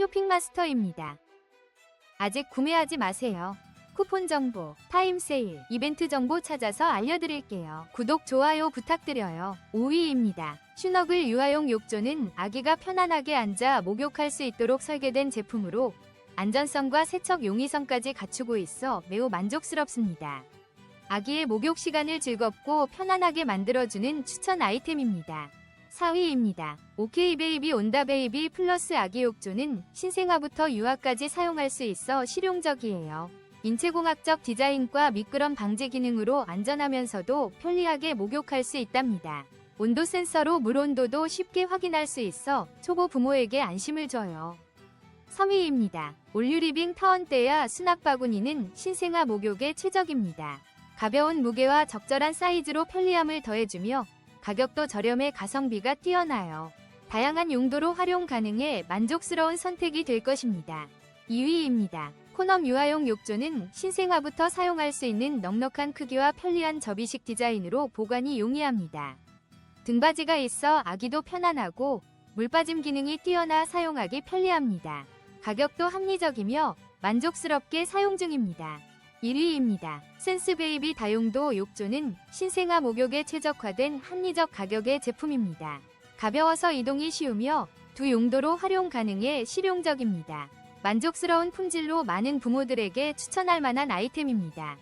쇼핑마스터입니다. 아직 구매하지 마세요. 쿠폰 정보, 타임 세일, 이벤트 정보 찾아서 알려드릴게요. 구독, 좋아요 부탁드려요. 5위입니다. 슈너글 유아용 욕조는 아기가 편안하게 앉아 목욕할 수 있도록 설계된 제품으로 안전성과 세척 용이성까지 갖추고 있어 매우 만족스럽습니다. 아기의 목욕 시간을 즐겁고 편안하게 만들어주는 추천 아이템입니다. 4위입니다. 오케이 베이비 온다 베이비 플러스 아기 욕조는 신생아부터 유아까지 사용할 수 있어 실용적이에요. 인체공학적 디자인과 미끄럼 방지 기능으로 안전하면서도 편리하게 목욕할 수 있답니다. 온도 센서로 물 온도도 쉽게 확인할 수 있어 초보 부모에게 안심을 줘요. 3위입니다. 올유리빙 타원대야 수납 바구니는 신생아 목욕에 최적입니다. 가벼운 무게와 적절한 사이즈로 편리함을 더해주며 가격도 저렴해 가성비가 뛰어나요. 다양한 용도로 활용 가능해 만족스러운 선택이 될 것입니다. 2위입니다. 코넘 유아용 욕조는 신생아부터 사용할 수 있는 넉넉한 크기와 편리한 접이식 디자인으로 보관이 용이합니다. 등받이가 있어 아기도 편안하고 물빠짐 기능이 뛰어나 사용하기 편리합니다. 가격도 합리적이며 만족스럽게 사용 중입니다. 1위입니다. 센스베이비 다용도 욕조는 신생아 목욕에 최적화된 합리적 가격의 제품입니다. 가벼워서 이동이 쉬우며 두 용도로 활용 가능해 실용적입니다. 만족스러운 품질로 많은 부모들에게 추천할 만한 아이템입니다.